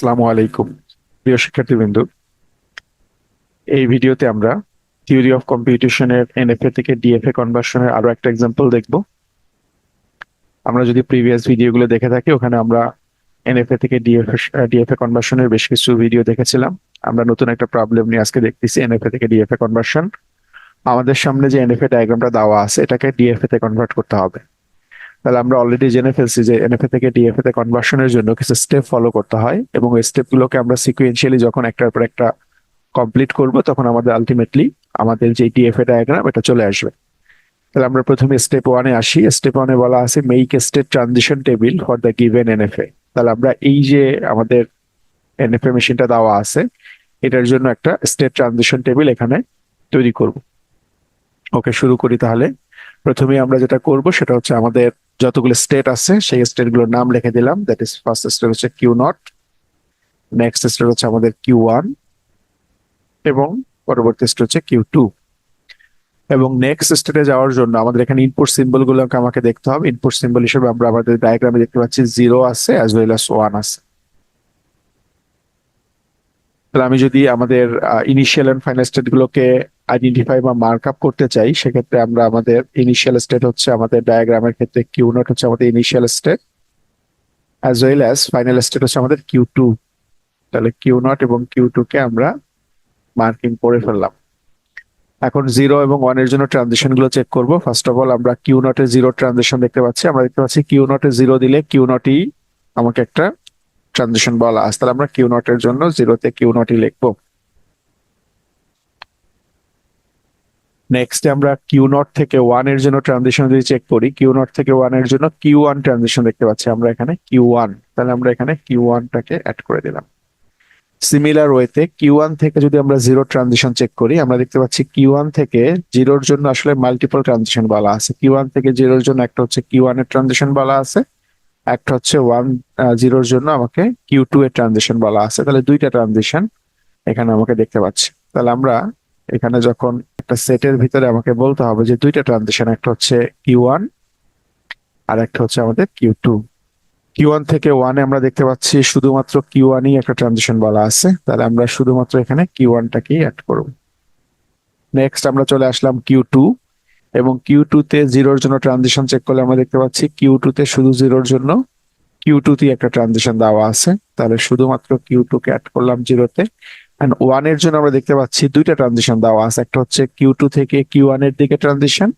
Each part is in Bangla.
আসসালামু আলাইকুম, প্রিয় শিক্ষার্থীবৃন্দ। এই ভিডিওতে আমরা থিওরি অফ কম্পিউটেশনের এনএফএ থেকে ডিএফএ কনভার্সনের আরও একটা এক্সাম্পল দেখব। আমরা যদি প্রিভিয়াস ভিডিওগুলো দেখে থাকি, ওখানে আমরা এনএফএ থেকে ডিএফএ ডিএফএ কনভার্সনের বেশ কিছু ভিডিও দেখেছিলাম। আমরা নতুন একটা প্রবলেম নিয়ে আজকে দেখতেছি এনএফএ থেকে ডিএফএ কনভার্সন আমাদের সামনে যে এনএফএ ডায়াগ্রামটা দেওয়া আছে, এটাকে ডিএফএ তে কনভার্ট করতে হবে। তাহলে আমরা অলরেডি জেনে ফেলছি যে এনএফএ থেকে ডিএফএ তে কনভার্সনের জন্য কিছু স্টেপ ফলো করতে হয় এবং এই স্টেপগুলোকে আমরা সিকুয়েন্সিয়ালি যখন একটার পর একটা কমপ্লিট করব, তখন আমাদের আলটিমেটলি আমাদের যে ডিএফএ ডায়াগ্রাম এটা চলে আসবে। তাহলে আমরা প্রথমে স্টেপ ওয়ানে আসি। স্টেপ ওয়ানে বলা আছে make state transition table for the given NFA তাহলে আমরা এই যে আমাদের এনএফএ মেশিনটা দেওয়া আছে, এটার জন্য একটা স্টেট ট্রানজিশন টেবিল এখানে তৈরি করব। ওকে শুরু করি তাহলে। প্রথমে আমরা যেটা করব, সেটা হচ্ছে আমাদের যতগুলো স্টেট আছে, সেই স্টেটগুলোর নাম লিখে দিলাম। দ্যাট ইজ ফার্স্ট স্টেট হচ্ছে কিউ নট নেক্সট স্টেট হচ্ছে আমাদের কিউ ওয়ান এবং পরবর্তী স্টেট হচ্ছে কিউ টু এবং নেক্সট স্টেটে যাওয়ার জন্য আমাদের এখানে ইনপুট সিম্বল গুলোকে আমাকে দেখতে হবে। ইনপুট সিম্বল হিসেবে আমরা আমাদের ডায়াগ্রামে দেখতে পাচ্ছি জিরো আছে অ্যাজ ওয়েল অ্যাজ ওয়ান আছে। তাহলে আমি যদি আমাদের ইনিশিয়াল এন্ড ফাইনাল স্টেট গুলোকে আইডেন্টিফাই বা মার্ক আপ করতে চাই, সেক্ষেত্রে আমরা আমাদের ইনিশিয়াল স্টেট হচ্ছে আমাদের ডায়াগ্রামের ক্ষেত্রে কিউ নট হচ্ছে আমাদের initial state as well as final state হচ্ছে আমাদের কিউ টু তাহলে কিউ নট এবং কিউ টু কে আমরা মার্কিং করে ফেললাম। এখন জিরো এবং ওয়ানের জন্য ট্রানজিশনগুলো চেক করব। ফার্স্ট অফ অল আমরা কিউ নট নটে জিরো ট্রানজিশন দেখতে পাচ্ছি। আমরা দেখতে পাচ্ছি কিউ নট নটে জিরো দিলে কিউ নটই আমাকে একটা ট্রানজিশন বলা আছে, তাহলে আমরা কিউ নটের জন্য জিরোতে কিউ নটই লিখব। নেক্সট আমরা কিউ নট থেকে ওয়ানের জন্য ট্রানজিশন যদি চেক করি, কিউ নট থেকে ওয়ানের জন্য কিউ ওয়ান ট্রানজিশন দেখতে পাচ্ছি আমরা এখানে, কিউ ওয়ান। তাহলে আমরা এখানে কিউ ওয়ানটাকে অ্যাড করে দিলাম। সিমিলার ওয়েতে কিউ ওয়ান থেকে যদি আমরা জিরো ট্রানজিশন চেক করি, আমরা দেখতে পাচ্ছি কিউ ওয়ান থেকে জিরোর জন্য আসলে মাল্টিপল ট্রানজিশন বলা আছে। কিউ ওয়ান থেকে জিরোর জন্য একটা হচ্ছে কিউ ওয়ানের ট্রানজিশন বলা আছে। একটা হচ্ছে ওয়ান জিরোর জন্য আমাকে কিউ টু এর ট্রানজিশন বলা আছে। তাহলে দুইটা ট্রানজিশন এখানে আমাকে দেখতে পাচ্ছি। তাহলে আমরা এখানে যখন একটা সেটের ভিতরে আমাকে বলতে হবে যে দুইটা ট্রানজিশন একটা হচ্ছে কিউ ওয়ান আর একটা হচ্ছে আমাদের কিউ টু কিউ ওয়ান থেকে ওয়ানে আমরা দেখতে পাচ্ছি শুধুমাত্র কিউ ওয়ানই একটা ট্রানজিশন বলা আছে। তাহলে আমরা শুধুমাত্র এখানে কিউ ওয়ানটাকেই অ্যাড করব। নেক্সট আমরা চলে আসলাম কিউ টু এবং কিউ টু তে জিরোর জন্য ট্রানজিশন চেক করলে আমরা দেখতে পাচ্ছি কিউ টু তে শুধু জিরোর জন্য কিউ টু তে একটা ট্রানজিশন দেওয়া আছে। তাহলে শুধুমাত্র কিউ টু কে অ্যাড করলাম জিরোতে এন্ড ওয়ানের জন্য আমরা দেখতে পাচ্ছি দুইটা ট্রানজিশন দেওয়া আছে। একটা হচ্ছে কিউ টু থেকে কিউ ওয়ানের দিকে ট্রানজিশন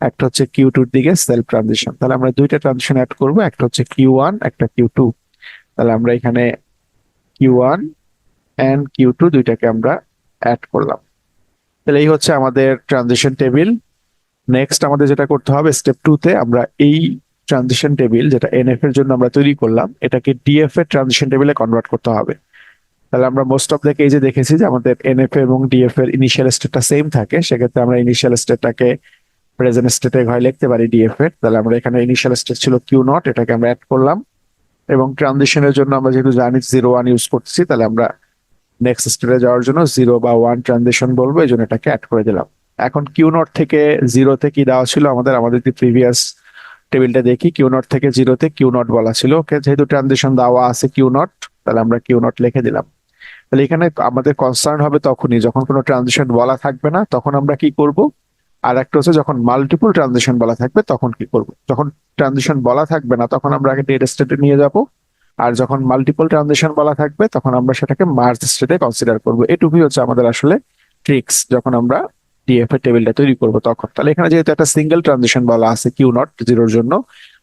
একটা হচ্ছে কিউ টুর দিকে সেলফ ট্রানজিশন তাহলে আমরা দুইটা ট্রানজিশন অ্যাড করব, একটা হচ্ছে কিউ ওয়ান একটা কিউ টু তাহলে আমরা এখানে Q one and Q two দুইটাকে আমরা অ্যাড করলাম। তাহলে এই হচ্ছে আমাদের ট্রানজিশন টেবিল নেক্সট আমাদের যেটা করতে হবে স্টেপ টু তে আমরা এই ট্রানজিশন টেবিল যেটা এনএফ এর জন্য আমরা তৈরি করলাম, এটাকে ডিএফ এর ট্রানজিশন টেবিলে কনভার্ট করতে হবে। তাহলে আমরা মোস্ট অফ দেখে এই যে দেখেছি যে আমাদের এনএফ এবং ডিএফ এর ইনিশিয়াল স্টেটটা সেম থাকে, সেক্ষেত্রে আমরা ইনিশিয়াল স্টেটটাকে প্রেজেন্ট স্টেটে ঘরে লিখতে পারি ডিএফ এর। তাহলে আমরা এখানে ইনিশিয়াল স্টেট ছিল কিউ নট এটাকে আমরা অ্যাড করলাম। এবং ট্রানজিশনের জন্য আমরা যেহেতু জানি জিরো ওয়ান ইউজ করতেছি, তাহলে আমরা নেক্সট স্টেটে যাওয়ার জন্য জিরো বা ওয়ান ট্রানজিশন বলব, এই জন্য এটাকে অ্যাড করে দিলাম। এখন কিউ নট থেকে জিরোতে কি দেওয়া ছিল? আমাদের আমাদের যে প্রিভিয়াস টেবিলটা দেখি কিউ নট থেকে জিরোতে কিউ নট বলা ছিল। ওকে, যেহেতু ট্রানজিশন দেওয়া আছে কিউ নট তাহলে আমরা কিউ নট লিখে দিলাম। তাহলে এখানে আমাদের কনসার্ন হবে তখনই, যখন কোনো ট্রানজিশন বলা থাকবে না, তখন আমরা কি করব? আর একটা হচ্ছে যখন মাল্টিপল ট্রানজিশন বলা থাকবে, তখন কি করব? যখন ট্রানজিশন বলা থাকবে না, তখন আমরা আগে ডেড স্টেটে নিয়ে যাব। আর যখন মাল্টিপল ট্রানজিশন বলা থাকবে, তখন আমরা সেটাকে মার্জ স্টেটে কনসিডার করব। এটুকুই হচ্ছে আমাদের আসলে ট্রিক্স যখন আমরা ডিএফ এর টেবিলটা তৈরি করব তখন। তাহলে এখানে যেহেতু একটা সিঙ্গেল ট্রানজিশন বলা আছে কিউ নট জিরোর জন্য,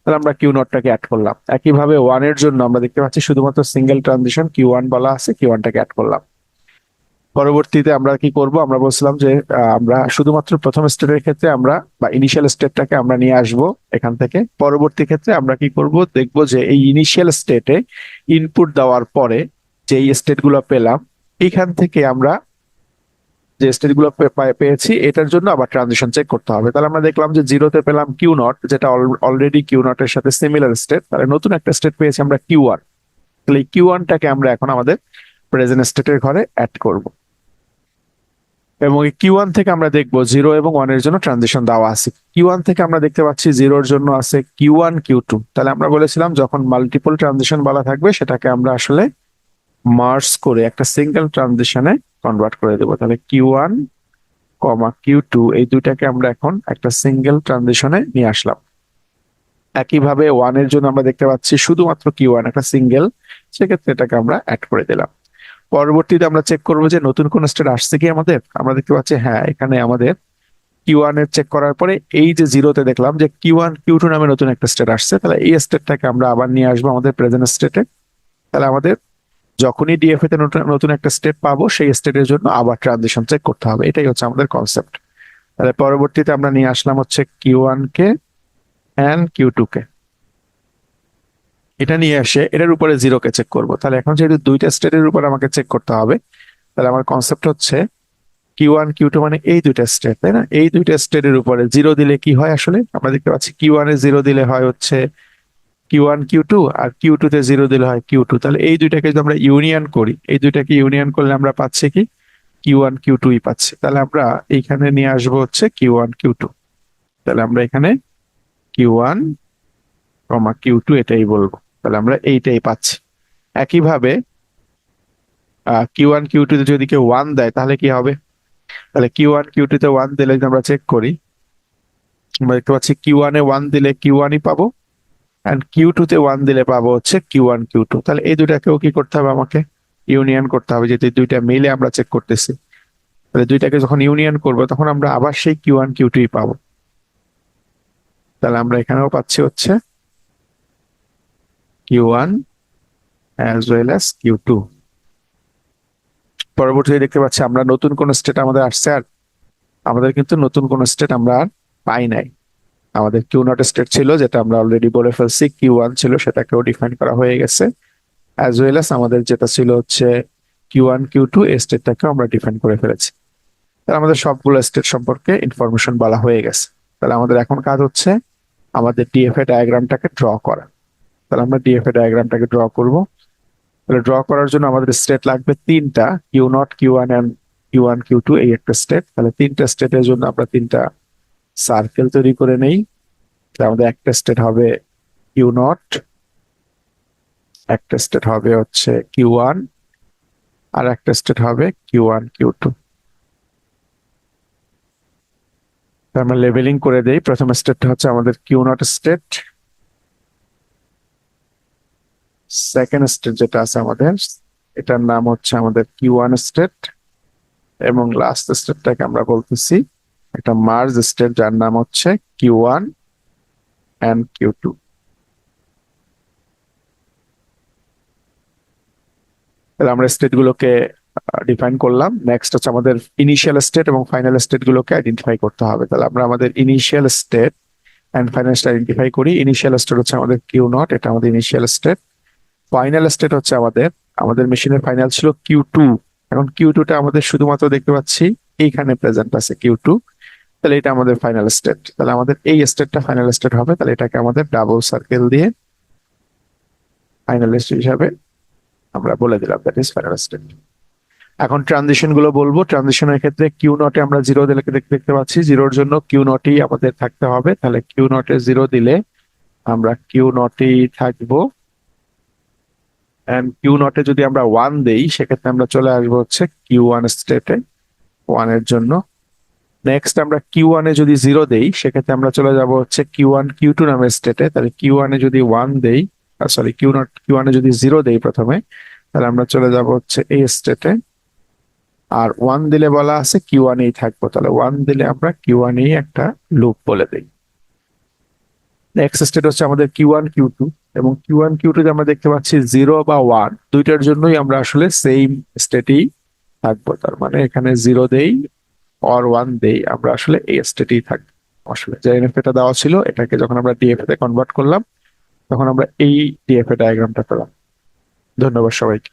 তাহলে আমরা কিউ নটটাকে অ্যাড করলাম। একইভাবে ওয়ানের জন্য আমরা দেখতে পাচ্ছি শুধুমাত্র সিঙ্গেল ট্রানজিশন কিউ ওয়ান বলা আছে কিউ ওয়ানটাকে অ্যাড করলাম। পরবর্তীতে আমরা কি করব? আমরা বলছিলাম যে আমরা শুধুমাত্র প্রথম স্টেটের ক্ষেত্রে আমরা, বা ইনিশিয়াল স্টেটটাকে আমরা নিয়ে আসব এখান থেকে। পরবর্তী ক্ষেত্রে আমরা কি করব? দেখব যে এই ইনিশিয়াল স্টেটে ইনপুট দেওয়ার পরে যে স্টেটগুলো পেলাম, এখান থেকে আমরা যে স্টেটগুলো পেয়েছি, এটার জন্য আবার ট্রানজিশন চেক করতে হবে। তাহলে আমরা দেখলাম যে জিরোতে পেলাম কিউ নট যেটা অলরেডি কিউ নটের সাথে সিমিলার স্টেট তাহলে নতুন একটা স্টেট পেয়েছি আমরা কিউ ওয়ান তাহলে কিউ ওয়ানটাকে আমরা এখন আমাদের প্রেজেন্ট স্টেটের ঘরে অ্যাড করব। এবং এই কিউ ওয়ান থেকে আমরা দেখব জিরো এবং ওয়ানের জন্য ট্রানজিশন দেওয়া আছে। কিউ ওয়ান থেকে আমরা দেখতে পাচ্ছি জিরোর জন্য আছে কিউ ওয়ান কিউ টু তাহলে আমরা বলেছিলাম যখন মাল্টিপল ট্রানজিশন বলা থাকবে, সেটাকে আমরা আসলে মার্জ করে একটা সিঙ্গেল ট্রানজিশনে কনভার্ট করে দেবো। তাহলে Q one comma Q two এই দুইটাকে আমরা এখন একটা সিঙ্গেল ট্রানজিশনে নিয়ে আসলাম। একইভাবে ওয়ানের জন্য আমরা দেখতে পাচ্ছি শুধুমাত্র কিউ ওয়ান একটা সিঙ্গেল সেক্ষেত্রে এটাকে আমরা অ্যাড করে দিলাম। পরবর্তীতে আমরা চেক করব যে নতুন কোন স্টেট আসছে কি আমাদের? আমরা দেখতে পাচ্ছি হ্যাঁ এখানে আমাদের কিউ ওয়ানের চেক করার পরে এই যে জিরোতে দেখলাম যে কিউ ওয়ান কিউ টু নামে নতুন একটা স্টেট আসছে, তাহলে এই স্টেটটাকে আমরা আবার নিয়ে আসব আমাদের প্রেজেন্ট স্টেটে তাহলে আমাদের যখনই ডিএফএ তে নতুন একটা স্টেপ পাবো, সেই স্টেটের জন্য আবার ট্রানজিশন চেক করতে হবে। এটাই হচ্ছে আমাদের কনসেপ্ট তাহলে পরবর্তীতে আমরা নিয়ে আসলাম হচ্ছে কিউ ওয়ান কে অ্যান্ড কিউ টু কে এটা নিয়ে আসে এটার উপরে জিরো কে চেক করব। তাহলে এখন যেহেতু দুইটা স্টেটের উপর আমাকে চেক করতে হবে, তাহলে আমার কনসেপ্ট হচ্ছে কিউ ওয়ান কিউ টু মানে এই দুইটা স্টেট তাই না? এই দুইটা স্টেটের উপরে জিরো দিলে কি হয় আসলে? আমরা দেখতে পাচ্ছি কিউ ওয়ান এ জিরো দিলে হয় হচ্ছে কিউ ওয়ান কিউ টু আর কিউ টু তে জিরো দিলে হয় কিউ টু তাহলে এই দুইটাকে যদি আমরা ইউনিয়ন করি, এই দুইটাকে ইউনিয়ন করলে আমরা পাচ্ছি কি? কিউ ওয়ান কিউ টুই পাচ্ছি। তাহলে আমরা এইখানে নিয়ে আসব হচ্ছে কিউ ওয়ান কিউ টু তাহলে আমরা এখানে Q one comma Q two এটাই বলব। তাহলে আমরা এইটাই পাচ্ছি। একইভাবে কিউ ওয়ান কিউ টু তে যদি কেউ ওয়ান দেয়, তাহলে কি হবে? তাহলে কিউ ওয়ান কিউ টু তে ওয়ান দিলে যদি আমরা চেক করি, আমরা দেখতে পাচ্ছি কিউ ওয়ান ওয়ান দিলে কিউ ওয়ানই পাবো। অ্যান্ড কিউ টু তে ওয়ান দিলে পাবো হচ্ছে কিউ ওয়ান কিউ টু তাহলে এই দুটাকেও কি করতে হবে আমাকে? ইউনিয়ন করতে হবে, যেহেতু দুইটা মিলে আমরা চেক করতেছি। তাহলে দুইটাকে যখন ইউনিয়ন করব, তখন আমরা আবার সেই কিউ ওয়ান কিউ টুই পাবো। তাহলে আমরা এখানেও পাচ্ছি হচ্ছে Q one as well as Q two পরবর্তীতে দেখতে পাচ্ছি আমরা নতুন কোন স্টেট আমাদের আসছে আর আমাদের কিন্তু নতুন কোন স্টেট আমরা আর পাই নাই। আমাদের কিউ নট স্টেট ছিল, যেটা আমরা অলরেডি বলে ফেলছি কিউ ওয়ান ছিল, সেটাকেও ডিফাইন করা হয়ে গেছে। অ্যাজ ওয়েল অ্যাজ আমাদের যেটা ছিল হচ্ছে কিউ ওয়ান কিউ টু এই স্টেটটাকেও আমরা ডিফাইন করে ফেলেছি। তাহলে আমাদের সবগুলো স্টেট সম্পর্কে ইনফরমেশন বলা হয়ে গেছে। তাহলে আমাদের এখন কাজ হচ্ছে আমাদের ডিএফএ ডায়াগ্রামটাকে ড্র করা। তাহলে আমরা ডিএফএ ডায়াগ্রামটাকে ড্র করব। তাহলে ড্র করার জন্য আমাদের স্টেট লাগবে তিনটা Q not Q one and Q one Q two এই একটা স্টেট তাহলে তিনটা স্টেটের জন্য আমরা তিনটা সার্কেল তৈরি করে নেই। আমাদের একটা স্টেট হবে কিউ নট একটা স্টেট হবে হচ্ছে কিউ ওয়ান আর একটা স্টেট হবে কিউ ওয়ান কিউ টু আমরা লেভেলিং করে দেই। প্রথম স্টেটটা হচ্ছে আমাদের Q not state second state যেটা আছে আমাদের, এটার নাম হচ্ছে আমাদের কিউ ওয়ান স্টেট এবং লাস্ট স্টেটটাকে আমরা বলতেছি একটা মার্জ স্টেট যার নাম হচ্ছে Q one and Q two. আমরা স্টেট গুলোকে ডিফাইন করলাম। নেক্সট হচ্ছে আমাদের ইনিশিয়াল স্টেট এবং ফাইনাল স্টেট গুলোকে আইডেন্টিফাই করতে হবে। তাহলে আমরা আমাদের initial state and final state identify করি। ইনিশিয়াল স্টেট হচ্ছে আমাদের কিউ নট, এটা আমাদের ইনিশিয়াল স্টেট ফাইনাল স্টেট হচ্ছে আমাদের আমাদের মেশিনের ফাইনাল ছিল কিউ টু। এখন কিউ টুটা আমাদের শুধুমাত্র দেখতে পাচ্ছি, এইখানে প্রেজেন্ট আছে কিউ টু। তাহলে এটা আমাদের ফাইনাল স্টেট তাহলে আমাদের এই স্টেটটা ফাইনাল স্টেট হবে, তাহলে এটাকে আমাদের ডাবল সার্কেল দিয়ে ফাইনাল স্টেট হিসাবে আমরা বলে দিলাম দ্যাট ইজ ফাইনাল স্টেট এখন ট্রানজিশনগুলো বলব। ট্রানজিশনের ক্ষেত্রে কিউ নটে আমরা জিরো দিলে দেখতে পাচ্ছি জিরোর জন্য কিউ নটই আমাদের থাকতে হবে। তাহলে কিউ নটে জিরো দিলে আমরা কিউ নটেই থাকব। এন্ড কিউ নটে যদি আমরা ওয়ান দেই, সেক্ষেত্রে আমরা চলে আসব হচ্ছে কিউ ওয়ান স্টেটে ওয়ানের জন্য নেক্সট আমরা কিউ ওয়ানে যদি জিরো দেই, সেক্ষেত্রে আমরা চলে যাব হচ্ছে কিউ ওয়ান কিউ টু নামের স্টেটে তাহলে কিউ ওয়ানে যদি ওয়ান দেই সরি কিউ নট কিউ ওয়ানে যদি জিরো দেই প্রথমে, তাহলে আমরা চলে যাব হচ্ছে এই স্টেটে আর ওয়ান দিলে বলা আছে কিউ ওয়ানেই থাকব। তাহলে ওয়ান দিলে আমরা কিউ ওয়ানেই একটা লুপ বলে দিই। নেক্সট স্টেট হচ্ছে আমাদের কিউ ওয়ান কিউ টু এবং কিউ ওয়ান কিউ টু আমরা দেখতে পাচ্ছি জিরো বা ওয়ান দুইটার জন্যই আমরা আসলে সেম স্টেটেই থাকব। তার মানে এখানে জিরো দেই অর ওয়ান দেই আমরা আসলে এই স্টেটেই থাকব আসলে যে এনএফ এটা দেওয়া ছিল, এটাকে যখন আমরা ডিএফএ তে কনভার্ট করলাম, তখন আমরা এই ডিএফএ ডায়াগ্রামটা পেলাম। ধন্যবাদ সবাইকে।